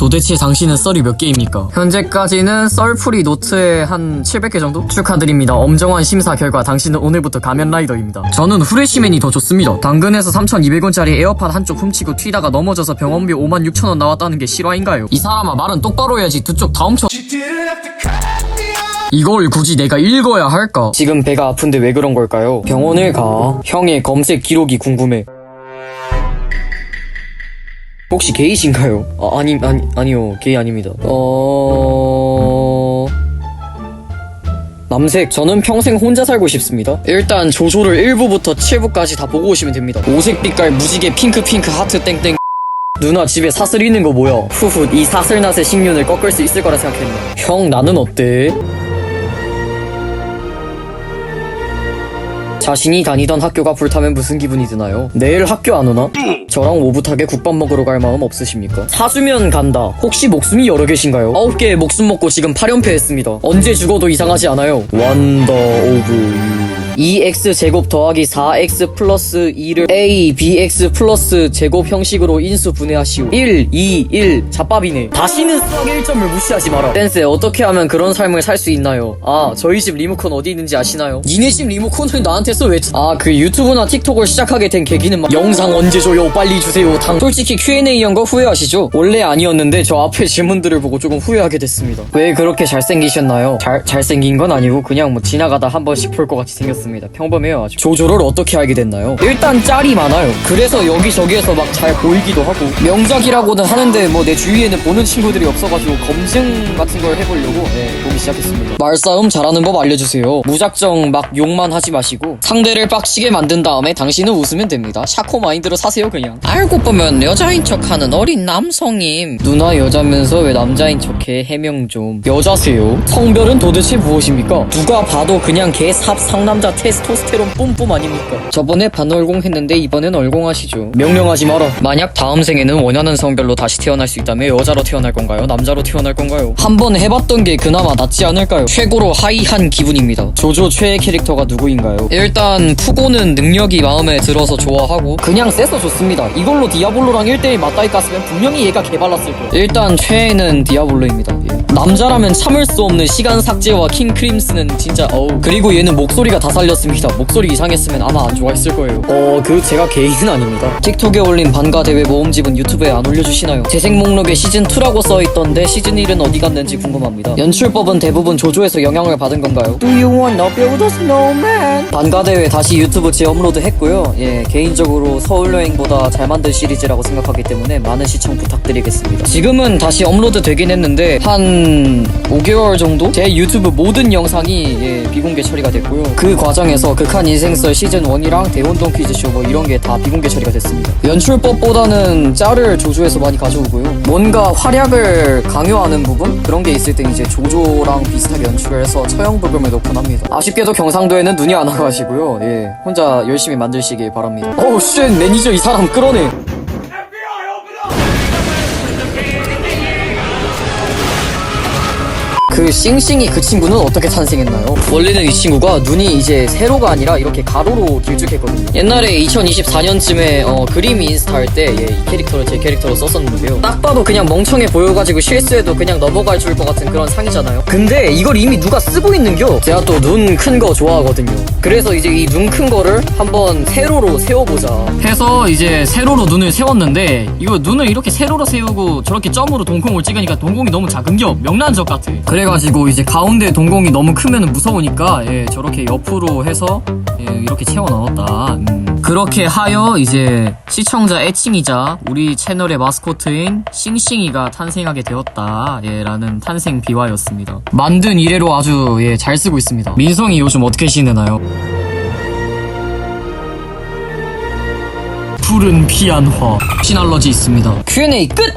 도대체 당신은 썰이 몇 개입니까? 현재까지는 썰풀이 노트에 한 700개 정도? 축하드립니다. 엄정한 심사 결과 당신은 오늘부터 가면라이더입니다. 저는 후레쉬맨이 더 좋습니다. 당근에서 3,200원짜리 에어팟 한쪽 훔치고 튀다가 넘어져서 병원비 5만 6천원 나왔다는 게 실화인가요? 이 사람아 말은 똑바로 해야지 두 쪽 다 훔쳐 이걸 굳이 내가 읽어야 할까? 지금 배가 아픈데 왜 그런 걸까요? 병원을 가. 형의 검색 기록이 궁금해. 혹시 게이신가요? 아, 아니, 아니, 아니요. 게이 아닙니다. 어... 남색, 저는 평생 혼자 살고 싶습니다. 일단 조조를 1부부터 7부까지 다 보고 오시면 됩니다. 오색 빛깔 무지개 핑크 핑크 하트 땡땡 누나 집에 사슬 있는 거 뭐야? 후후 이 사슬낫의 식륜을 꺾을 수 있을 거라 생각했나? 형 나는 어때? 자신이 다니던 학교가 불타면 무슨 기분이 드나요? 내일 학교 안 오나? 저랑 오붓하게 국밥 먹으러 갈 마음 없으십니까? 사주면 간다. 혹시 목숨이 여러 개신가요? 아홉 개의 목숨 먹고 지금 8연패 했습니다. 언제 죽어도 이상하지 않아요. 원더 오브 유. 2x 제곱 더하기 4x 플러스 2를 a bx 플러스 제곱 형식으로 인수 분해하시오. 1, 2, 1 잡밥이네. 다시는 수학 1점을 무시하지 마라. 댄스 어떻게 하면 그런 삶을 살 수 있나요? 아 저희 집 리모컨 어디 있는지 아시나요? 니네 집 리모컨을 나한테 써왜 아그 유튜브나 틱톡을 시작하게 된 계기는 막 영상 언제 줘요? 빨리 주세요. 당 솔직히 Q&A 한 거 후회하시죠? 원래 아니었는데 저 앞에 질문들을 보고 조금 후회하게 됐습니다. 왜 그렇게 잘생기셨나요? 잘, 잘생긴 건 아니고 그냥 뭐 지나가다 한 번씩 볼 것 같이 생겼 습니다. 평범해요 아주. 조조를 어떻게 알게 됐나요? 일단 짤이 많아요. 그래서 여기저기에서 막 잘 보이기도 하고. 명작이라고는 하는데 뭐 내 주위에는 보는 친구들이 없어가지고 검증 같은 걸 해보려고 네, 보기 시작했습니다. 말싸움 잘하는 법 알려주세요. 무작정 막 욕만 하지 마시고 상대를 빡치게 만든 다음에 당신은 웃으면 됩니다. 샤코 마인드로 사세요 그냥. 알고 보면 여자인 척하는 어린 남성임. 누나 여자면서 왜 남자인 척해? 해명 좀. 여자세요? 성별은 도대체 무엇입니까? 누가 봐도 그냥 개 삽 상남자 테스토스테론 뿜뿜 아닙니까? 저번에 반월공 했는데 이번엔 얼공하시죠. 명령하지 마라. 만약 다음 생에는 원하는 성별로 다시 태어날 수 있다면 여자로 태어날 건가요? 남자로 태어날 건가요? 한번 해봤던 게 그나마 낫지 않을까요? 최고로 하이한 기분입니다. 조조 최애 캐릭터가 누구인가요? 일단 푸고는 능력이 마음에 들어서 좋아하고 그냥 세서 좋습니다. 이걸로 디아블로랑 1대1 맞다이 깠으면 분명히 얘가 개발랐을 거예요. 일단 최애는 디아블로입니다. 예. 남자라면 참을 수 없는 시간 삭제와 킹 크림스는 진짜 어우. 그리고 얘는 목소리가 다 살렸습니다. 목소리 이상했으면 아마 안 좋아했을 거예요. 어 그 제가 개인은 아닙니다. 틱톡에 올린 반가 대회 모음집은 유튜브에 안 올려주시나요? 재생 목록에 시즌2라고 써있던데 시즌1은 어디 갔는지 궁금합니다. 연출법은 대부분 조조에서 영향을 받은 건가요? Do you wanna build a snowman? 반가 대회 다시 유튜브 재업로드 했고요. 예 개인적으로 서울 여행보다 잘 만든 시리즈라고 생각하기 때문에 많은 시청 부탁드리겠습니다. 지금은 다시 업로드 되긴 했는데 한 5개월 정도? 제 유튜브 모든 영상이 예, 비공개 처리가 됐고요. 그 과 정에서 극한 인생썰 시즌 1이랑 대혼동 퀴즈쇼 뭐 이런 게 다 비공개 처리가 됐습니다. 연출법보다는 짤을 조조에서 많이 가져오고요. 뭔가 활약을 강요하는 부분? 그런 게 있을 때 이제 조조랑 비슷하게 연출을 해서 처형 부금을 넣곤 합니다. 아쉽게도 경상도에는 눈이 안 와가지고요. 예 혼자 열심히 만드시길 바랍니다. 어우 쉣 매니저 이 사람 끌어내 그 싱싱이 그 친구는 어떻게 탄생했나요? 원래는 이 친구가 눈이 이제 세로가 아니라 이렇게 가로로 길쭉했거든요. 옛날에 2024년쯤에 어, 그림 인스타 할때 예, 이 캐릭터를 제 캐릭터로 썼었는데요. 딱 봐도 그냥 멍청해 보여가지고 실수해도 그냥 넘어갈 줄 것 같은 그런 상이잖아요. 근데 이걸 이미 누가 쓰고 있는겨? 제가 또 눈 큰 거 좋아하거든요. 그래서 이제 이 눈 큰 거를 한번 세로로 세워보자. 해서 이제 세로로 눈을 세웠는데 이거 눈을 이렇게 세로로 세우고 저렇게 점으로 동공을 찍으니까 동공이 너무 작은겨 명란젓 같아. 그래가지고 이제 가운데 동공이 너무 크면 무서우니까 예, 저렇게 옆으로 해서 예, 이렇게 채워 넣었다. 음. 그렇게 하여 이제 시청자 애칭이자 우리 채널의 마스코트인 싱싱이가 탄생하게 되었다. 예, 라는 탄생 비화였습니다. 만든 이래로 아주 예, 잘 쓰고 있습니다. 민성이 요즘 어떻게 지내나요? 푸른 피안화 신알러지 있습니다 Q&A 끝!